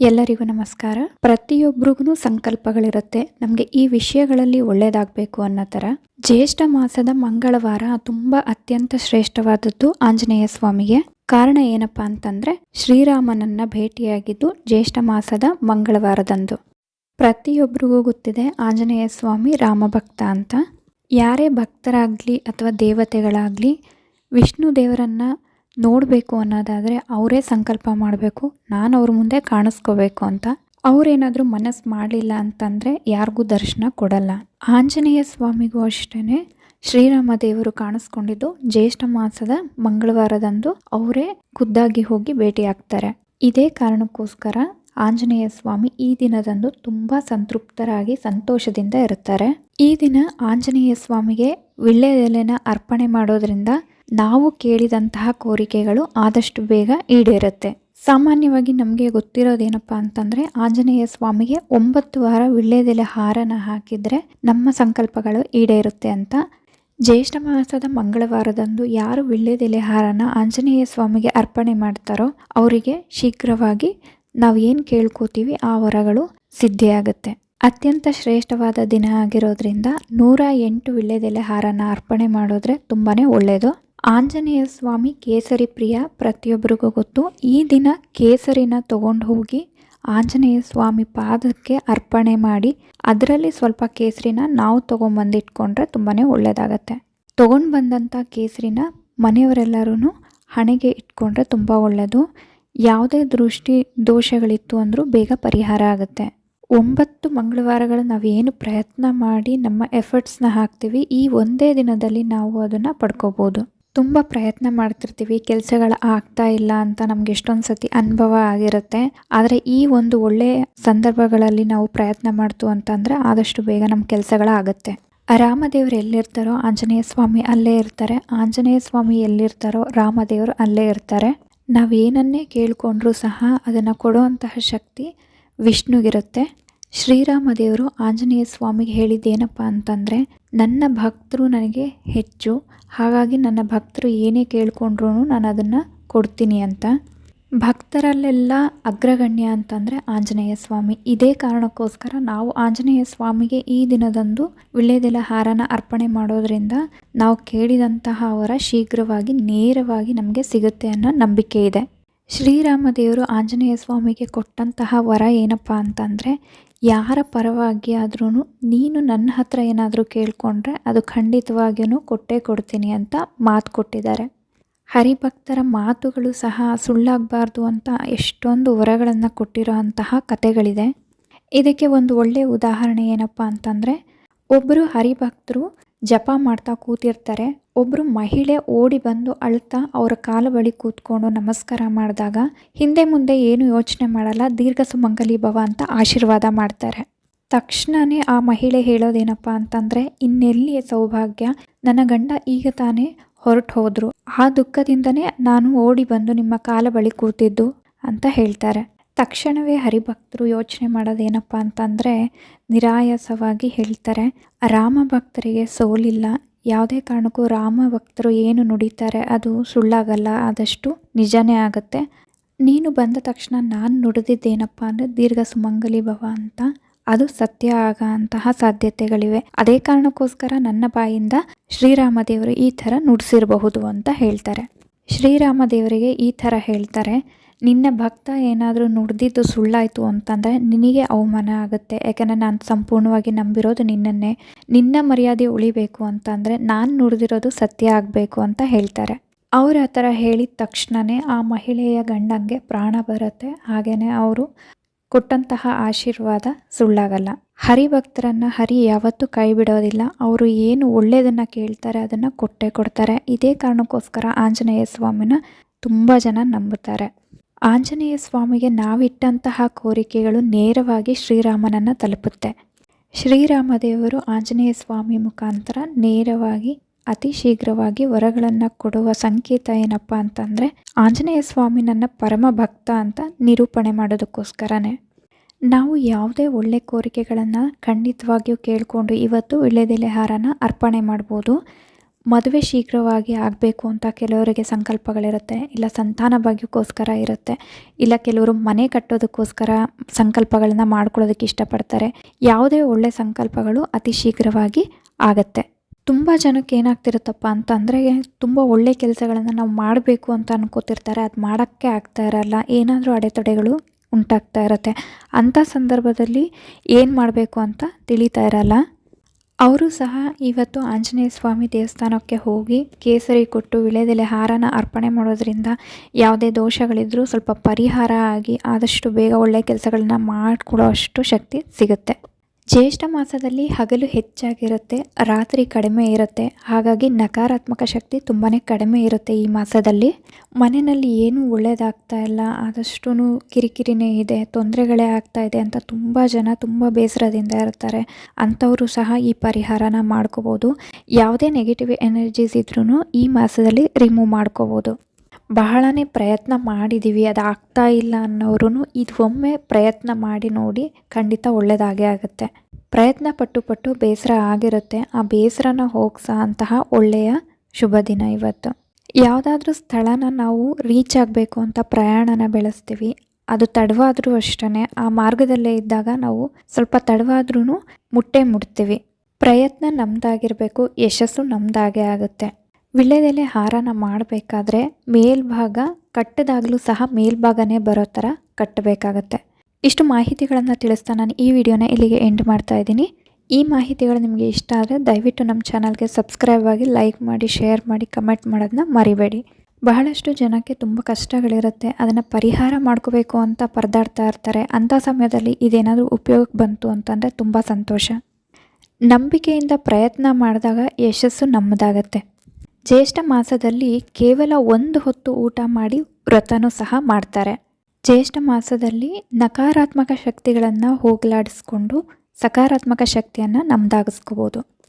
ಎಲ್ಲರಿಗೂ ನಮಸ್ಕಾರ. ಪ್ರತಿಯೊಬ್ಬರಿಗೂ ಸಂಕಲ್ಪಗಳಿರುತ್ತೆ. ನಮಗೆ ಈ ವಿಷಯಗಳಲ್ಲಿ ಒಳ್ಳೇದಾಗಬೇಕು ಅನ್ನೋ ಥರ. ಜ್ಯೇಷ್ಠ ಮಾಸದ ಮಂಗಳವಾರ ತುಂಬ ಅತ್ಯಂತ ಶ್ರೇಷ್ಠವಾದದ್ದು ಆಂಜನೇಯ ಸ್ವಾಮಿಗೆ. ಕಾರಣ ಏನಪ್ಪಾ ಅಂತಂದ್ರೆ, ಶ್ರೀರಾಮನನ್ನ ಭೇಟಿಯಾಗಿದ್ದು ಜ್ಯೇಷ್ಠ ಮಾಸದ ಮಂಗಳವಾರದಂದು. ಪ್ರತಿಯೊಬ್ಬರಿಗೂ ಗೊತ್ತಿದೆ ಆಂಜನೇಯ ಸ್ವಾಮಿ ರಾಮಭಕ್ತ ಅಂತ. ಯಾರೇ ಭಕ್ತರಾಗಲಿ ಅಥವಾ ದೇವತೆಗಳಾಗಲಿ, ವಿಷ್ಣು ದೇವರನ್ನ ನೋಡಬೇಕು ಅನ್ನೋದಾದರೆ ಅವರೇ ಸಂಕಲ್ಪ ಮಾಡಬೇಕು, ನಾನು ಅವ್ರ ಮುಂದೆ ಕಾಣಿಸ್ಕೋಬೇಕು ಅಂತ. ಅವರೇನಾದರೂ ಮನಸ್ಸು ಮಾಡಲಿಲ್ಲ ಅಂತಂದರೆ ಯಾರಿಗೂ ದರ್ಶನ ಕೊಡಲ್ಲ. ಆಂಜನೇಯ ಸ್ವಾಮಿಗೂ ಅಷ್ಟೇ ಶ್ರೀರಾಮ ದೇವರು ಕಾಣಿಸ್ಕೊಂಡಿದ್ದು ಜ್ಯೇಷ್ಠ ಮಾಸದ ಮಂಗಳವಾರದಂದು ಅವರೇ ಖುದ್ದಾಗಿ ಹೋಗಿ ಭೇಟಿಯಾಗ್ತಾರೆ. ಇದೇ ಕಾರಣಕ್ಕೋಸ್ಕರ ಆಂಜನೇಯ ಸ್ವಾಮಿ ಈ ದಿನದಂದು ತುಂಬ ಸಂತೃಪ್ತರಾಗಿ ಸಂತೋಷದಿಂದ ಇರುತ್ತಾರೆ. ಈ ದಿನ ಆಂಜನೇಯ ಸ್ವಾಮಿಗೆ ವಿಳ್ಳೆದೆಲೆನ ಅರ್ಪಣೆ ಮಾಡೋದ್ರಿಂದ ನಾವು ಕೇಳಿದಂತಹ ಕೋರಿಕೆಗಳು ಆದಷ್ಟು ಬೇಗ ಈಡೇರುತ್ತೆ. ಸಾಮಾನ್ಯವಾಗಿ ನಮಗೆ ಗೊತ್ತಿರೋದೇನಪ್ಪ ಅಂತಂದರೆ, ಆಂಜನೇಯ ಸ್ವಾಮಿಗೆ ಒಂಬತ್ತು ವಾರ ವಿಳ್ಳೆದೆಲೆ ಹಾರನ ಹಾಕಿದರೆ ನಮ್ಮ ಸಂಕಲ್ಪಗಳು ಈಡೇರುತ್ತೆ ಅಂತ. ಜ್ಯೇಷ್ಠ ಮಾಸದ ಮಂಗಳವಾರದಂದು ಯಾರು ವಿಳ್ಳೆದೆಲೆ ಹಾರನ ಆಂಜನೇಯ ಸ್ವಾಮಿಗೆ ಅರ್ಪಣೆ ಮಾಡ್ತಾರೋ ಅವರಿಗೆ ಶೀಘ್ರವಾಗಿ ನಾವು ಏನು ಕೇಳ್ಕೋತೀವಿ ಆ ವರಗಳು ಸಿದ್ಧಿಯಾಗುತ್ತೆ. ಅತ್ಯಂತ ಶ್ರೇಷ್ಠವಾದ ದಿನ ಆಗಿರೋದ್ರಿಂದ ನೂರ ಎಂಟು ವಿಳ್ಳೆದೆಲೆ ಹಾರನ ಅರ್ಪಣೆ ಮಾಡೋದ್ರೆ ತುಂಬಾನೇ ಒಳ್ಳೆಯದು ಆಂಜನೇಯ ಸ್ವಾಮಿ ಕೇಸರಿ ಪ್ರಿಯ ಪ್ರತಿಯೊಬ್ಬರಿಗೂ ಗೊತ್ತು, ಈ ದಿನ ಕೇಸರಿನ ತಗೊಂಡು ಹೋಗಿ ಆಂಜನೇಯ ಸ್ವಾಮಿ ಪಾದಕ್ಕೆ ಅರ್ಪಣೆ ಮಾಡಿ ಅದರಲ್ಲಿ ಸ್ವಲ್ಪ ಕೇಸರಿನ ನಾವು ತೊಗೊಂಬಂದು ಇಟ್ಕೊಂಡ್ರೆ ತುಂಬಾ ಒಳ್ಳೆಯದಾಗತ್ತೆ ತೊಗೊಂಡು ಬಂದಂಥ ಕೇಸರಿನ ಮನೆಯವರೆಲ್ಲರೂ ಹಣೆಗೆ ಇಟ್ಕೊಂಡ್ರೆ ತುಂಬ ಒಳ್ಳೆಯದು ಯಾವುದೇ ದೃಷ್ಟಿ ದೋಷಗಳಿತ್ತು ಅಂದರೂ ಬೇಗ ಪರಿಹಾರ ಆಗುತ್ತೆ. ಒಂಬತ್ತು ಮಂಗಳವಾರಗಳು ನಾವೇನು ಪ್ರಯತ್ನ ಮಾಡಿ ನಮ್ಮ ಎಫರ್ಟ್ಸ್ನ ಹಾಕ್ತೀವಿ, ಈ ಒಂದೇ ದಿನದಲ್ಲಿ ನಾವು ಅದನ್ನು ಪಡ್ಕೋಬೋದು. ತುಂಬ ಪ್ರಯತ್ನ ಮಾಡ್ತಿರ್ತೀವಿ, ಕೆಲಸಗಳು ಆಗ್ತಾ ಇಲ್ಲ ಅಂತ ನಮ್ಗೆ ಎಷ್ಟೊಂದು ಸತಿ ಅನುಭವ ಆಗಿರುತ್ತೆ. ಆದರೆ ಈ ಒಂದು ಒಳ್ಳೆಯ ಸಂದರ್ಭಗಳಲ್ಲಿ ನಾವು ಪ್ರಯತ್ನ ಮಾಡ್ತು ಅಂತಂದರೆ ಆದಷ್ಟು ಬೇಗ ನಮ್ಮ ಕೆಲಸಗಳಾಗುತ್ತೆ ರಾಮದೇವರು ಎಲ್ಲಿರ್ತಾರೋ, ಆಂಜನೇಯ ಸ್ವಾಮಿ ಅಲ್ಲೇ ಇರ್ತಾರೆ. ಆಂಜನೇಯ ಸ್ವಾಮಿ ಎಲ್ಲಿರ್ತಾರೋ, ರಾಮದೇವರು ಅಲ್ಲೇ ಇರ್ತಾರೆ. ನಾವು ಏನನ್ನೇ ಕೇಳಿಕೊಂಡ್ರೂ ಸಹ ಅದನ್ನು ಕೊಡುವಂತಹ ಶಕ್ತಿ ವಿಷ್ಣುಗಿರುತ್ತೆ ಶ್ರೀರಾಮ ದೇವರು ಆಂಜನೇಯ ಸ್ವಾಮಿಗೆ ಹೇಳಿದ್ದೇನಪ್ಪ ಅಂತಂದರೆ, ನನ್ನ ಭಕ್ತರು ನನಗೆ ಹೆಚ್ಚು, ಹಾಗಾಗಿ ನನ್ನ ಭಕ್ತರು ಏನೇ ಕೇಳ್ಕೊಂಡ್ರೂ ನಾನು ಅದನ್ನು ಕೊಡ್ತೀನಿ ಅಂತ. ಭಕ್ತರಲ್ಲೆಲ್ಲ ಅಗ್ರಗಣ್ಯ ಅಂತಂದರೆ ಆಂಜನೇಯ ಸ್ವಾಮಿ. ಇದೇ ಕಾರಣಕ್ಕೋಸ್ಕರ ನಾವು ಆಂಜನೇಯ ಸ್ವಾಮಿಗೆ ಈ ದಿನದಂದು ವಿಳ್ಯದೆಲೆ ಹಾರನ ಅರ್ಪಣೆ ಮಾಡೋದ್ರಿಂದ ನಾವು ಕೇಳಿದಂತಹ ವರ ಶೀಘ್ರವಾಗಿ ನೇರವಾಗಿ ನಮಗೆ ಸಿಗುತ್ತೆ ಅನ್ನೋ ನಂಬಿಕೆ ಇದೆ. ಶ್ರೀರಾಮದೇವರು ಆಂಜನೇಯ ಸ್ವಾಮಿಗೆ ಕೊಟ್ಟಂತಹ ವರ ಏನಪ್ಪ ಅಂತಂದರೆ, ಯಾರ ಪರವಾಗಿ ಆದ್ರೂ ನೀನು ನನ್ನ ಹತ್ರ ಏನಾದರೂ ಕೇಳಿಕೊಂಡ್ರೆ ಅದು ಖಂಡಿತವಾಗಿಯೂ ಕೊಟ್ಟೇ ಕೊಡ್ತೀನಿ ಅಂತ ಮಾತು ಕೊಟ್ಟಿದ್ದಾರೆ. ಹರಿಭಕ್ತರ ಮಾತುಗಳು ಸಹ ಸುಳ್ಳಾಗಬಾರ್ದು ಅಂತ ಎಷ್ಟೊಂದು ವರಗಳನ್ನು ಕೊಟ್ಟಿರೋ ಅಂತಹ ಕತೆಗಳಿದೆ ಇದಕ್ಕೆ ಒಂದು ಒಳ್ಳೆಯ ಉದಾಹರಣೆ ಏನಪ್ಪ ಅಂತಂದರೆ ಒಬ್ಬರು ಹರಿಭಕ್ತರು ಜಪ ಮಾಡ್ತಾ ಕೂತಿರ್ತಾರೆ. ಒಬ್ಬರು ಮಹಿಳೆ ಓಡಿ ಬಂದು ಅಳ್ತಾ ಅವರ ಕಾಲ ಬಳಿ ಕೂತ್ಕೊಂಡು ನಮಸ್ಕಾರ ಮಾಡಿದಾಗ ಹಿಂದೆ ಮುಂದೆ ಏನು ಯೋಚನೆ ಮಾಡಲ್ಲ, ದೀರ್ಘ ಸುಮಂಗಲಿ ಭವ ಅಂತ ಆಶೀರ್ವಾದ ಮಾಡ್ತಾರೆ. ತಕ್ಷಣವೇ ಆ ಮಹಿಳೆ ಹೇಳೋದೇನಪ್ಪ ಅಂತಂದರೆ, ಇನ್ನೆಲ್ಲಿಯ ಸೌಭಾಗ್ಯ? ನನ್ನ ಗಂಡ ಈಗ ತಾನೇ ಹೊರಟು ಹೋದ್ರು. ಆ ದುಃಖದಿಂದನೇ ನಾನು ಓಡಿ ಬಂದು ನಿಮ್ಮ ಕಾಲ ಬಳಿ ಕೂತಿದ್ದು ಅಂತ ಹೇಳ್ತಾರೆ. ತಕ್ಷಣವೇ ಹರಿಭಕ್ತರು ಯೋಚನೆ ಮಾಡೋದೇನಪ್ಪ ಅಂತಂದರೆ ನಿರಾಯಾಸವಾಗಿ ಹೇಳ್ತಾರೆ. ರಾಮ ಭಕ್ತರಿಗೆ ಸೋಲಿಲ್ಲ. ಯಾವುದೇ ಕಾರಣಕ್ಕೂ ರಾಮ ಭಕ್ತರು ಏನು ನುಡಿತಾರೆ ಅದು ಸುಳ್ಳಾಗಲ್ಲ, ಆದಷ್ಟು ನಿಜನೇ ಆಗುತ್ತೆ. ನೀನು ಬಂದ ತಕ್ಷಣ ನಾನು ನುಡಿದಿದ್ದೇನಪ್ಪ ಅಂದರೆ ದೀರ್ಘ ಸುಮಂಗಲಿ ಭವ ಅಂತ ಅದು ಸತ್ಯ ಆಗ ಅಂತಹ ಸಾಧ್ಯತೆಗಳಿವೆ. ಅದೇ ಕಾರಣಕ್ಕೋಸ್ಕರ ನನ್ನ ಬಾಯಿಂದ ಶ್ರೀರಾಮ ದೇವರು ಈ ಥರ ನುಡಿಸಿರಬಹುದು ಅಂತ ಹೇಳ್ತಾರೆ. ಶ್ರೀರಾಮ ದೇವರಿಗೆ ಈ ಥರ ಹೇಳ್ತಾರೆ, ನಿನ್ನ ಭಕ್ತ ಏನಾದರೂ ನುಡಿದಿದ್ದು ಸುಳ್ಳಾಯಿತು ಅಂತಂದರೆ ನಿನಗೆ ಅವಮಾನ ಆಗುತ್ತೆ. ಯಾಕೆಂದರೆ ನಾನು ಸಂಪೂರ್ಣವಾಗಿ ನಂಬಿರೋದು ನಿನ್ನನ್ನೇ. ನಿನ್ನ ಮರ್ಯಾದೆ ಉಳಿಬೇಕು ಅಂತಂದರೆ ನಾನು ನುಡಿದಿರೋದು ಸತ್ಯ ಆಗಬೇಕು ಅಂತ ಹೇಳ್ತಾರೆ. ಅವ್ರು ಆ ಥರ ಹೇಳಿದ ತಕ್ಷಣವೇ ಆ ಮಹಿಳೆಯ ಗಂಡಂಗೆ ಪ್ರಾಣ ಬರುತ್ತೆ. ಹಾಗೆಯೇ ಅವರು ಕೊಟ್ಟಂತಹ ಆಶೀರ್ವಾದ ಸುಳ್ಳಾಗಲ್ಲ. ಹರಿಭಕ್ತರನ್ನ ಹರಿ ಯಾವತ್ತೂ ಕೈ ಬಿಡೋದಿಲ್ಲ ಅವರು ಏನು ಒಳ್ಳೆಯದನ್ನು ಕೇಳ್ತಾರೆ ಅದನ್ನು ಕೊಟ್ಟೇ ಕೊಡ್ತಾರೆ. ಇದೇ ಕಾರಣಕ್ಕೋಸ್ಕರ ಆಂಜನೇಯ ಸ್ವಾಮಿನ ತುಂಬ ಜನ ನಂಬುತ್ತಾರೆ. ಆಂಜನೇಯ ಸ್ವಾಮಿಗೆ ನಾವಿಟ್ಟಂತಹ ಕೋರಿಕೆಗಳು ನೇರವಾಗಿ ಶ್ರೀರಾಮನನ್ನು ತಲುಪುತ್ತೆ. ಶ್ರೀರಾಮದೇವರು ಆಂಜನೇಯ ಸ್ವಾಮಿ ಮುಖಾಂತರ ನೇರವಾಗಿ ಅತಿ ಶೀಘ್ರವಾಗಿ ವರಗಳನ್ನು ಕೊಡುವ ಸಂಕೇತ ಏನಪ್ಪ ಅಂತಂದರೆ, ಆಂಜನೇಯ ಸ್ವಾಮಿ ನನ್ನ ಪರಮ ಭಕ್ತ ಅಂತ ನಿರೂಪಣೆ ಮಾಡೋದಕ್ಕೋಸ್ಕರನೇ. ನಾವು ಯಾವುದೇ ಒಳ್ಳೆ ಕೋರಿಕೆಗಳನ್ನು ಖಂಡಿತವಾಗಿಯೂ ಕೇಳಿಕೊಂಡು ಇವತ್ತು ಹಾರನ ಅರ್ಪಣೆ ಮಾಡ್ಬೋದು. ಮದುವೆ ಶೀಘ್ರವಾಗಿ ಆಗಬೇಕು ಅಂತ ಕೆಲವರಿಗೆ ಸಂಕಲ್ಪಗಳಿರುತ್ತೆ, ಇಲ್ಲ ಸಂತಾನ ಭಾಗ್ಯಕ್ಕೋಸ್ಕರ ಇರುತ್ತೆ, ಇಲ್ಲ ಕೆಲವರು ಮನೆ ಕಟ್ಟೋದಕ್ಕೋಸ್ಕರ ಸಂಕಲ್ಪಗಳನ್ನ ಮಾಡ್ಕೊಳ್ಳೋದಕ್ಕೆ ಇಷ್ಟಪಡ್ತಾರೆ. ಯಾವುದೇ ಒಳ್ಳೆ ಸಂಕಲ್ಪಗಳು ಅತಿ ಶೀಘ್ರವಾಗಿ ಆಗತ್ತೆ. ತುಂಬ ಜನಕ್ಕೆ ಏನಾಗ್ತಿರುತ್ತಪ್ಪ ಅಂತ ಅಂದರೆ ತುಂಬ ಒಳ್ಳೆ ಕೆಲಸಗಳನ್ನು ನಾವು ಮಾಡಬೇಕು ಅಂತ ಅನ್ಕೋತಿರ್ತಾರೆ. ಅದು ಮಾಡೋಕ್ಕೆ ಆಗ್ತಾ ಇರಲ್ಲ. ಏನಾದರೂ ಅಡೆತಡೆಗಳು ಉಂಟಾಗ್ತಾ ಇರುತ್ತೆ. ಅಂಥ ಸಂದರ್ಭದಲ್ಲಿ ಏನು ಮಾಡಬೇಕು ಅಂತ ತಿಳಿತಾ ಇರಲ್ಲ. ಅವರು ಸಹ ಇವತ್ತು ಆಂಜನೇಯ ಸ್ವಾಮಿ ದೇವಸ್ಥಾನಕ್ಕೆ ಹೋಗಿ ಕೇಸರಿ ಕೊಟ್ಟು ವಿಳೆದೆಲೆ ಹಾರನ ಅರ್ಪಣೆ ಮಾಡೋದ್ರಿಂದ ಯಾವುದೇ ದೋಷಗಳಿದ್ರೂ ಸ್ವಲ್ಪ ಪರಿಹಾರ ಆಗಿ ಆದಷ್ಟು ಬೇಗ ಒಳ್ಳೆಯ ಕೆಲಸಗಳನ್ನ ಮಾಡಿಕೊಡೋ ಅಷ್ಟು ಶಕ್ತಿ ಸಿಗುತ್ತೆ. ಜ್ಯೇಷ್ಠ ಮಾಸದಲ್ಲಿ ಹಗಲು ಹೆಚ್ಚಾಗಿರುತ್ತೆ, ರಾತ್ರಿ ಕಡಿಮೆ ಇರುತ್ತೆ. ಹಾಗಾಗಿ ನಕಾರಾತ್ಮಕ ಶಕ್ತಿ ತುಂಬಾ ಕಡಿಮೆ ಇರುತ್ತೆ ಈ ಮಾಸದಲ್ಲಿ. ಮನೆಯಲ್ಲಿ ಏನೂ ಒಳ್ಳೆಯದಾಗ್ತಾ ಇಲ್ಲ ಆದಷ್ಟು ಕಿರಿಕಿರಿನೇ ಇದೆ, ತೊಂದರೆಗಳೇ ಆಗ್ತಾ ಇದೆ ಅಂತ ತುಂಬ ಜನ ತುಂಬ ಬೇಸರದಿಂದ ಇರ್ತಾರೆ. ಅಂಥವರು ಸಹ ಈ ಪರಿಹಾರನ ಮಾಡ್ಕೋಬೋದು. ಯಾವುದೇ ನೆಗೆಟಿವ್ ಎನರ್ಜೀಸ್ ಇದ್ರೂ ಈ ಮಾಸದಲ್ಲಿ ರಿಮೂವ್ ಮಾಡ್ಕೋಬೋದು. ಬಹಳನೇ ಪ್ರಯತ್ನ ಮಾಡಿದ್ದೀವಿ ಅದು ಆಗ್ತಾ ಇಲ್ಲ ಅನ್ನೋರು ಇದು ಒಮ್ಮೆ ಪ್ರಯತ್ನ ಮಾಡಿ ನೋಡಿ ಖಂಡಿತ ಒಳ್ಳೆಯದಾಗೇ ಆಗುತ್ತೆ. ಪ್ರಯತ್ನ ಪಟ್ಟು ಪಟ್ಟು ಬೇಸರ ಆಗಿರುತ್ತೆ. ಆ ಬೇಸರನ ಹೋಗ್ಸೋ ಅಂತಹ ಒಳ್ಳೆಯ ಶುಭ ದಿನ ಇವತ್ತು. ಯಾವುದಾದ್ರೂ ಸ್ಥಳನ ನಾವು ರೀಚ್ ಆಗಬೇಕು ಅಂತ ಪ್ರಯಾಣನ ಬೆಳೆಸ್ತೀವಿ. ಅದು ತಡವಾದರೂ ಅಷ್ಟೇ ಆ ಮಾರ್ಗದಲ್ಲೇ ಇದ್ದಾಗ ನಾವು ಸ್ವಲ್ಪ ತಡವಾದ್ರೂ ಮುಟ್ಟೆ ಮುಟ್ತೀವಿ. ಪ್ರಯತ್ನ ನಮ್ಮದಾಗಿರಬೇಕು ಯಶಸ್ಸು ನಮ್ಮದಾಗೇ ಆಗುತ್ತೆ. ವಿಳ್ಯದೆಲೆ ಹಾರನ ಮಾಡಬೇಕಾದ್ರೆ ಮೇಲ್ಭಾಗ ಕಟ್ಟದಾಗಲೂ ಸಹ ಮೇಲ್ಭಾಗನೇ ಬರೋ ಥರ ಕಟ್ಟಬೇಕಾಗತ್ತೆ. ಇಷ್ಟು ಮಾಹಿತಿಗಳನ್ನು ತಿಳಿಸ್ತಾ ನಾನು ಈ ವಿಡಿಯೋನ ಇಲ್ಲಿಗೆ ಎಂಡ್ ಮಾಡ್ತಾ ಇದ್ದೀನಿ. ಈ ಮಾಹಿತಿಗಳು ನಿಮಗೆ ಇಷ್ಟ ಆದರೆ ದಯವಿಟ್ಟು ನಮ್ಮ ಚಾನಲ್ಗೆ ಸಬ್ಸ್ಕ್ರೈಬ್ ಆಗಿ ಲೈಕ್ ಮಾಡಿ, ಶೇರ್ ಮಾಡಿ, ಕಮೆಂಟ್ ಮಾಡೋದನ್ನ ಮರಿಬೇಡಿ. ಬಹಳಷ್ಟು ಜನಕ್ಕೆ ತುಂಬ ಕಷ್ಟಗಳಿರುತ್ತೆ. ಅದನ್ನು ಪರಿಹಾರ ಮಾಡ್ಕೋಬೇಕು ಅಂತ ಪರದಾಡ್ತಾ ಇರ್ತಾರೆ. ಅಂಥ ಸಮಯದಲ್ಲಿ ಇದೇನಾದರೂ ಉಪಯೋಗಕ್ಕೆ ಬಂತು ಅಂತಂದರೆ ತುಂಬ ಸಂತೋಷ. ನಂಬಿಕೆಯಿಂದ ಪ್ರಯತ್ನ ಮಾಡಿದಾಗ ಯಶಸ್ಸು ನಮ್ಮದಾಗತ್ತೆ. ಜ್ಯೇಷ್ಠ ಮಾಸದಲ್ಲಿ ಕೇವಲ ಒಂದು ಹೊತ್ತು ಊಟ ಮಾಡಿ ವ್ರತನೂ ಸಹ ಮಾಡ್ತಾರೆ. ಜ್ಯೇಷ್ಠ ಮಾಸದಲ್ಲಿ ನಕಾರಾತ್ಮಕ ಶಕ್ತಿಗಳನ್ನು ಹೋಗಲಾಡಿಸ್ಕೊಂಡು ಸಕಾರಾತ್ಮಕ ಶಕ್ತಿಯನ್ನು ನಮ್ಮದಾಗಿಸ್ಕೋಬೋದು